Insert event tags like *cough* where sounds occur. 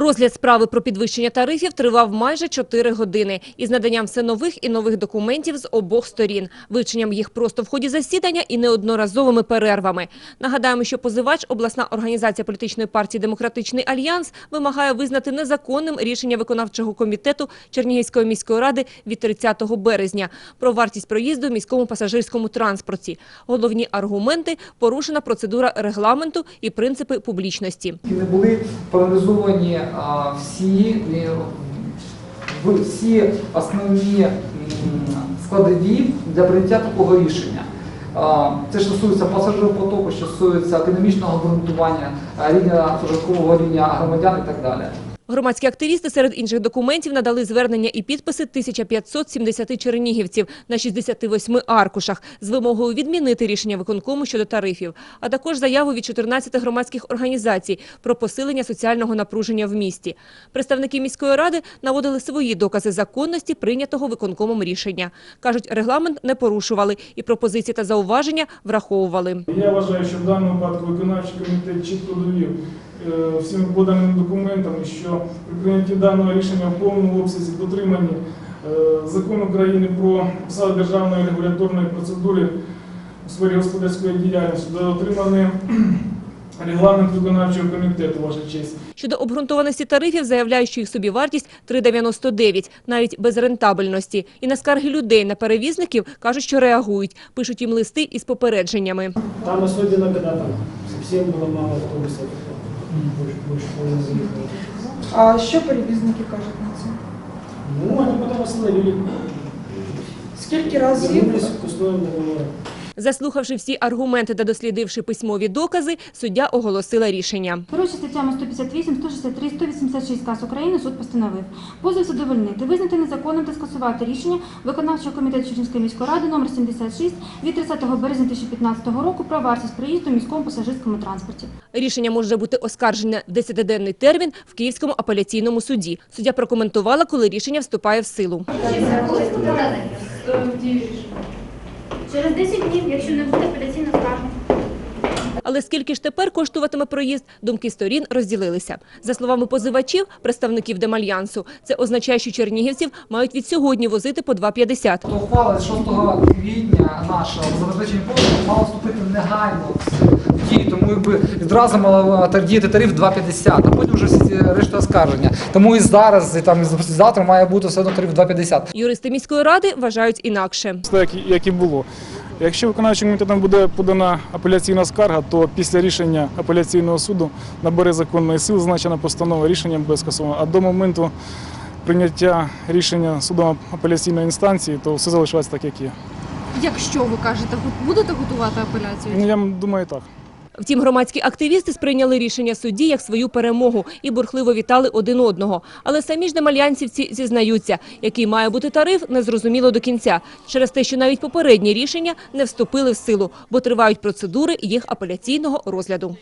Розгляд справи про підвищення тарифів тривав майже 4 години із наданням все нових і нових документів з обох сторін, вивченням їх просто в ході засідання і неодноразовими перервами. Нагадаємо, що позивач обласна організація політичної партії «Демократичний альянс» вимагає визнати незаконним рішення виконавчого комітету Чернігівської міської ради від 30 березня про вартість проїзду в міському пасажирському транспорті. Головні аргументи – порушена процедура регламенту і принципи публічності. Не були проаналізовані всі, е, всі основні складові для прийняття такого рішення. Це стосується пасажиропотоку, що стосується економічного обґрунтування, рівня прожиткового рівня громадян і так далі. Громадські активісти серед інших документів надали звернення і підписи 1570 чернігівців на 68 аркушах з вимогою відмінити рішення виконкому щодо тарифів, а також заяву від 14 громадських організацій про посилення соціального напруження в місті. Представники міської ради наводили свої докази законності прийнятого виконкомом рішення. Кажуть, регламент не порушували і пропозиції та зауваження враховували. Я вважаю, що в даному випадку виконавчий комітет чітко довів е, всіми поданими документами, що при прийнятті даного рішення в повному обсязі дотримані е, закон України про посаду державної регуляторної процедури у сфері господарської діяльності, дотриманий *clears throat* регламент виконавчого комітету, ваша честь. Щодо обґрунтованості тарифів, заявляють, що їх собівартість 3,99, навіть без рентабельності. І на скарги людей на перевізників кажуть, що реагують. Пишуть їм листи із попередженнями. Там особенно, когда там совсем было мало автобусов, А що перевізники кажуть на це? Ну, они потом остановили. Скільки разів Вернулись к условиям договора. Заслухавши всі аргументи та дослідивши письмові докази, суддя оголосила рішення. Керуючи статтями 158, 163, 186 КАС України, суд постановив позов задовольнити, визнати незаконним та скасувати рішення виконавчого комітету Чернівської міської ради номер 76 від 30 березня 2015 року про вартість проїзду в міському пасажирському транспорті. Рішення може бути оскаржене в 10-денний термін в Київському апеляційному суді. Суддя прокоментувала, коли рішення вступає в силу. Через 10 днів, якщо не буде апеляційна скарга. Але скільки ж тепер коштуватиме проїзд, думки сторін розділилися. За словами позивачів, представників Демальянсу, це означає, що чернігівців мають від сьогодні возити по 2,50. То ухвала з 6 квітня наша забезпечення послуг мала вступити негайно в дію, тому якби відразу мала діяти тариф 2,50, а потім вже всі решта оскарження. Тому і зараз, і там і завтра має бути все одно тариф 2,50. Юристи міської ради вважають інакше. Як, як і було. Якщо виконавчим комітетом буде подана апеляційна скарга, то після рішення апеляційного суду набере законної сили зазначена постанова рішенням буде скасовано. А до моменту прийняття рішення судом апеляційної інстанції, то все залишається так, як є. Якщо ви кажете, будете готувати апеляцію? Ну, я думаю, так. Втім, громадські активісти сприйняли рішення судді як свою перемогу і бурхливо вітали один одного. Але самі ж демальянцівці зізнаються, який має бути тариф, незрозуміло до кінця. Через те, що навіть попередні рішення не вступили в силу, бо тривають процедури їх апеляційного розгляду.